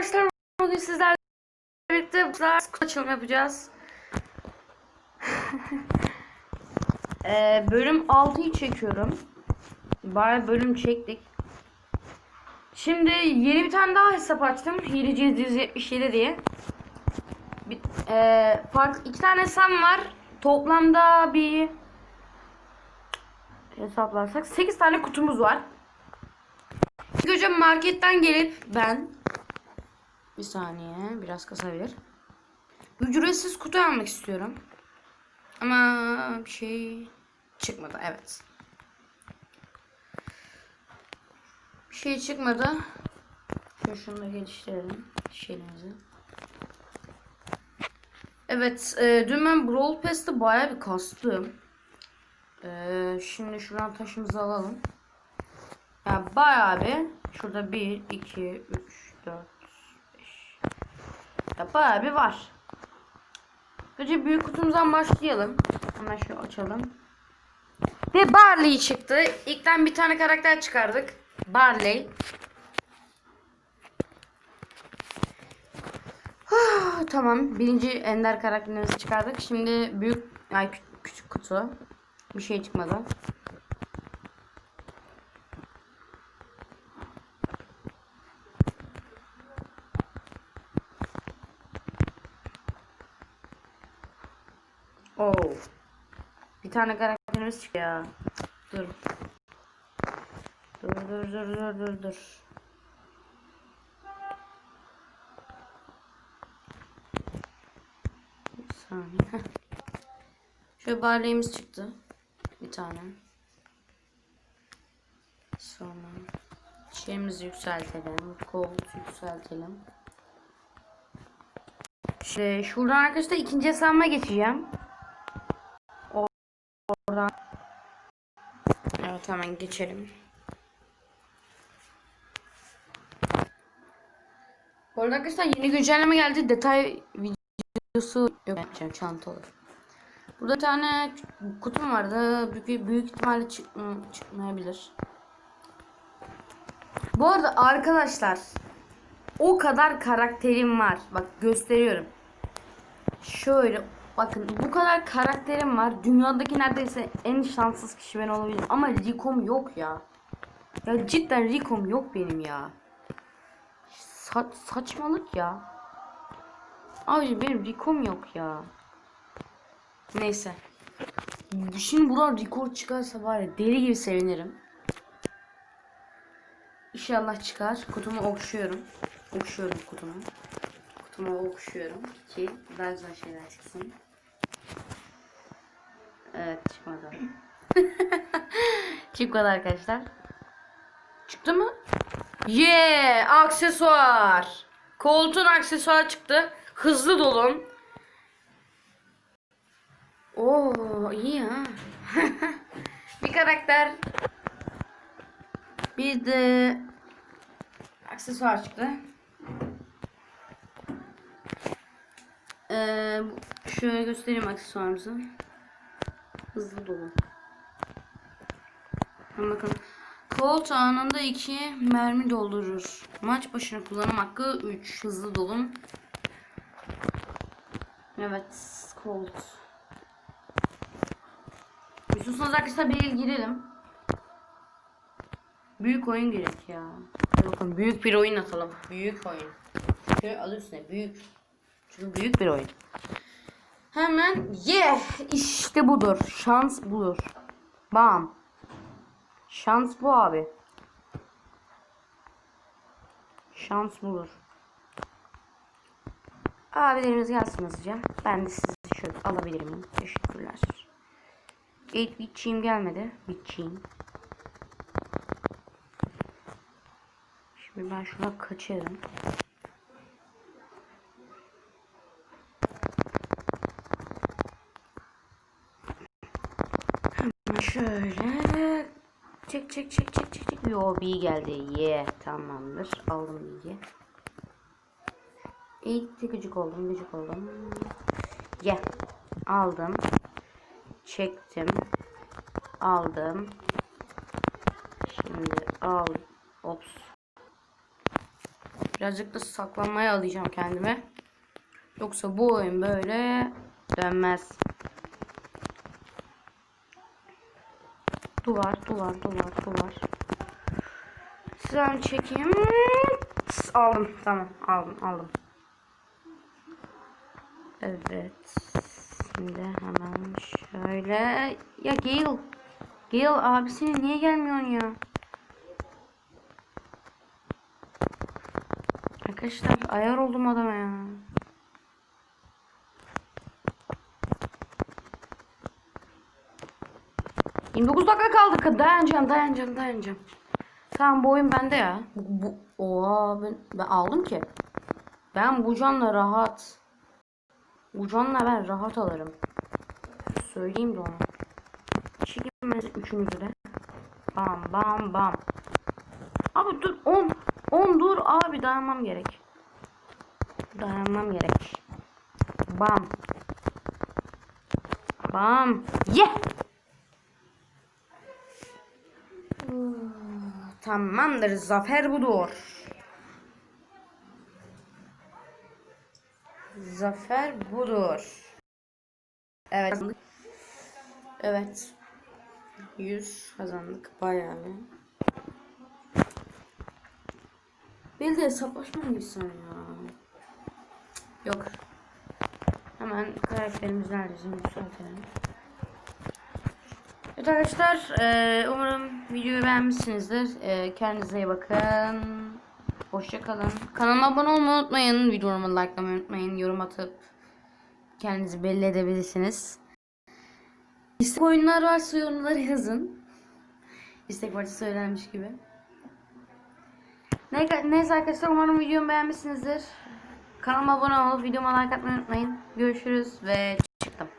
arkadaşlar bugün sizlerle birlikte kutu açılımı yapacağız. Ee, bölüm 6'yı çekiyorum. Bayağı bölüm çektik. Şimdi yeni bir tane daha hesap açtım. Hileci 177 diye. Bir, ee, farklı iki tane hesap var. Toplamda bir hesaplarsak 8 tane kutumuz var. İlk marketten gelip ben bir saniye biraz kasabilir. Ücretsiz kutu almak istiyorum. Ama bir şey çıkmadı evet. Bir şey çıkmadı. Şunu şunu da geliştirelim şeyimizi. Evet, e, dün ben Brawl Pass'te bayağı bir kastım. E, şimdi şuradan taşımızı alalım. Ya bayağı bir şurada 1 2 3 4 5 Ya bayağı bir var. Önce büyük kutumuzdan başlayalım. Hemen şu açalım. Ve Barley çıktı. İlkten bir tane karakter çıkardık. Barley. Ah, tamam. Birinci ender karakterimizi çıkardık. Şimdi büyük ay kü- küçük kutu. Bir şey çıkmadı. Oo. Bir tane karakterimiz çıktı ya. Dur. Dur dur dur dur dur dur. Bir saniye. Şöyle barleyimiz çıktı. Bir tane. Sonra şeyimizi yükseltelim. Colt yükseltelim. Şey, şuradan arkadaşlar ikinci hesabıma geçeceğim. Oradan. Evet hemen geçelim. Bu arada arkadaşlar yeni güncelleme geldi. Detay videosu yok. Yapacağım çanta olur. Burada bir tane kutum vardı. Büyük, büyük ihtimalle çıkma, çıkmayabilir. Bu arada arkadaşlar o kadar karakterim var. Bak gösteriyorum. Şöyle bakın bu kadar karakterim var. Dünyadaki neredeyse en şanssız kişi ben olabilirim. Ama Ricom yok ya. Ya cidden Ricom yok benim ya. Sa- saçmalık ya. Abi benim Ricom yok ya. Neyse. Şimdi buradan rekor çıkarsa var ya deli gibi sevinirim. İnşallah çıkar. Kutumu okşuyorum. Okşuyorum kutumu. Kutumu okşuyorum ki güzel şeyler çıksın. Evet çıkmadı. Çıkmadı arkadaşlar. Çıktı mı? Yeah! Aksesuar. Koltuğun aksesuar çıktı. Hızlı dolun. Oo iyi ha. bir karakter. Bir de aksesuar çıktı. Ee, şöyle göstereyim aksesuarımızı. Hızlı dolu. Hemen bakın. Colt anında 2 mermi doldurur. Maç başına kullanım hakkı 3. Hızlı dolum. Evet. Colt. İstiyorsanız arkadaşlar bir el girelim. Büyük oyun gerek ya. Bakın büyük bir oyun atalım. Büyük oyun. Çünkü adı üstüne büyük. Çünkü büyük bir oyun. Hemen yeah işte budur. Şans budur. Bam. Şans bu abi. Şans budur. Abilerimiz gelsin hızlıca. Ben de sizi şöyle alabilir miyim? Teşekkürler. İlk bitçiğim gelmedi. Bitçiğim. Şimdi ben şuna kaçarım. Hemen şöyle çek çek çek çek çek çek. Yo bir geldi. Ye yeah. tamamdır. Aldım bilgi. İlk de gıcık oldum gıcık oldum. Ye yeah. aldım. Çektim. Aldım. Şimdi al. Ops. Birazcık da saklanmaya alacağım kendime. Yoksa bu oyun böyle dönmez. Duvar, duvar, duvar, duvar. Sıram çekeyim. Tıs, Aldım. Tamam. Aldım. Aldım. Evet. Şimdi hemen şöyle. Ya Gale. Gale abisine niye gelmiyorsun ya? Arkadaşlar ayar oldum adama ya. ...29 dakika kaldı. Dayanacağım, dayanacağım, dayanacağım. Tamam bu oyun bende ya. Bu, bu oha ben, ben aldım ki. Ben bu canla rahat. Bu canla ben rahat alırım. Söyleyeyim de ona. Çekilmez üçünüzü de. Bam bam bam. Abi dur 10. 10 dur abi dayanmam gerek. Dayanmam gerek. Bam. Bam. Ye. Tamamdır. Zafer budur. Zafer budur. Evet. Evet. 100 kazandık bayağı bir. Bir de hesaplaşma mı gitsen ya? Yok. Hemen karakterimiz nerede? Şimdi yükseltelim. Arkadaşlar eee, umarım videoyu beğenmişsinizdir. Eee, kendinize iyi bakın. Hoşça kalın. Kanalıma abone olmayı unutmayın. Videomu likelamayı unutmayın. Yorum atıp kendinizi belli edebilirsiniz. İstek oyunlar varsa yorumlara yazın. İstek parçası söylenmiş gibi. Ne- Neyse arkadaşlar umarım videomu beğenmişsinizdir. Kanalıma abone olup videoma like atmayı unutmayın. Görüşürüz ve